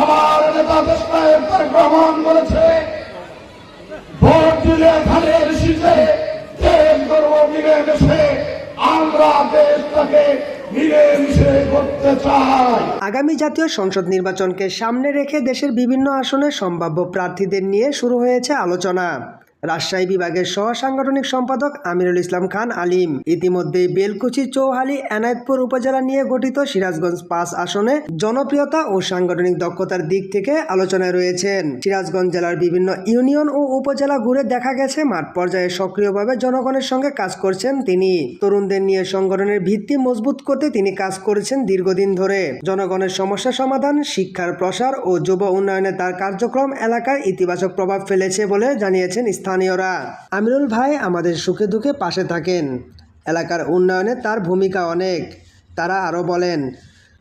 আমার নেতা দেশনায়ক গ্রহণ করেছে ভোট দিলে ধানের শীতে দেশ করব মিলেমিশে আমরা দেশটাকে আগামী জাতীয় সংসদ নির্বাচনকে সামনে রেখে দেশের বিভিন্ন আসনে সম্ভাব্য প্রার্থীদের নিয়ে শুরু হয়েছে আলোচনা। রাজশাহী বিভাগের সহ সাংগঠনিক সম্পাদক আমিরুল ইসলাম খান আলিম। ইতিমধ্যেই বেলকুচি চৌহালি এনায়েতপুর উপজেলা নিয়ে গঠিত সিরাজগঞ্জ পাঁচ আসনে জনপ্রিয়তা ও সাংগঠনিক দক্ষতার দিক থেকে আলোচনায় রয়েছেন। সিরাজগঞ্জ জেলার বিভিন্ন ইউনিয়ন ও উপজেলা ঘুরে দেখা গেছে, মাঠ পর্যায়ে সক্রিয়ভাবে জনগণের সঙ্গে কাজ করছেন তিনি। তরুণদের নিয়ে সংগঠনের ভিত্তি মজবুত করতে তিনি কাজ করেছেন দীর্ঘদিন ধরে। জনগণের সমস্যা সমাধান, শিক্ষার প্রসার ও যুব উন্নয়নে তার কার্যক্রম এলাকার ইতিবাচক প্রভাব ফেলেছে বলে জানিয়েছেন স্থানীয়রা। আমিরুল ভাই আমাদের সুখে দুঃখে পাশে থাকেন। এলাকার উন্নয়নে তার ভূমিকা অনেক। তারা আরও বলেন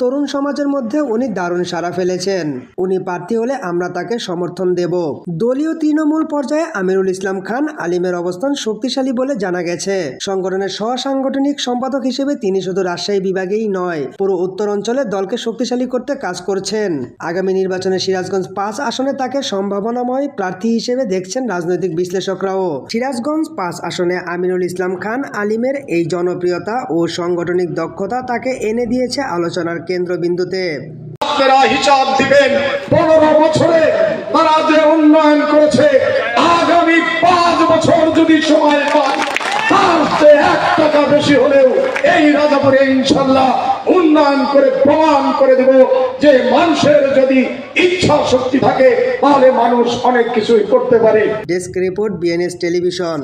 তরুণ সমাজের মধ্যে উনি দারুণ সাড়া ফেলেছেন। উনি প্রার্থী হলে আমরা তাকে সমর্থন দেব। দলীয় তৃণমূল পর্যায়ে আমিরুল ইসলাম খান আলিমের অবস্থান শক্তিশালী বলে জানা গেছে। সংগঠনের সহসাংগঠনিক সম্পাদক হিসেবে তিনি শুধু রাজশাহী বিভাগেই নয়, পুরো উত্তর অঞ্চলে দলকে শক্তিশালী করতে কাজ করছেন। আগামী নির্বাচনে সিরাজগঞ্জ পাঁচ আসনে তাকে সম্ভাবনাময় প্রার্থী হিসেবে দেখছেন রাজনৈতিক বিশ্লেষকরাও। সিরাজগঞ্জ পাঁচ আসনে আমিরুল ইসলাম খান আলিমের এই জনপ্রিয়তা ও সাংগঠনিক দক্ষতা তাকে এনে দিয়েছে আলোচনার কেন্দ্রবিন্দুতে। আপনারা হিসাব দিবেন পনেরো বছরে তারা যে উন্নয়ন করেছে আগামী পাঁচ বছর যদি সময় পায় তার এক টাকা বেশি হলেও এই রাজাপুরে ইনশাল্লাহ উন্নয়ন করে প্রমাণ করে দেব যে মানুষের যদি ইচ্ছা শক্তি থাকে তাহলে মানুষ অনেক কিছুই করতে পারে। Desk report BNS television.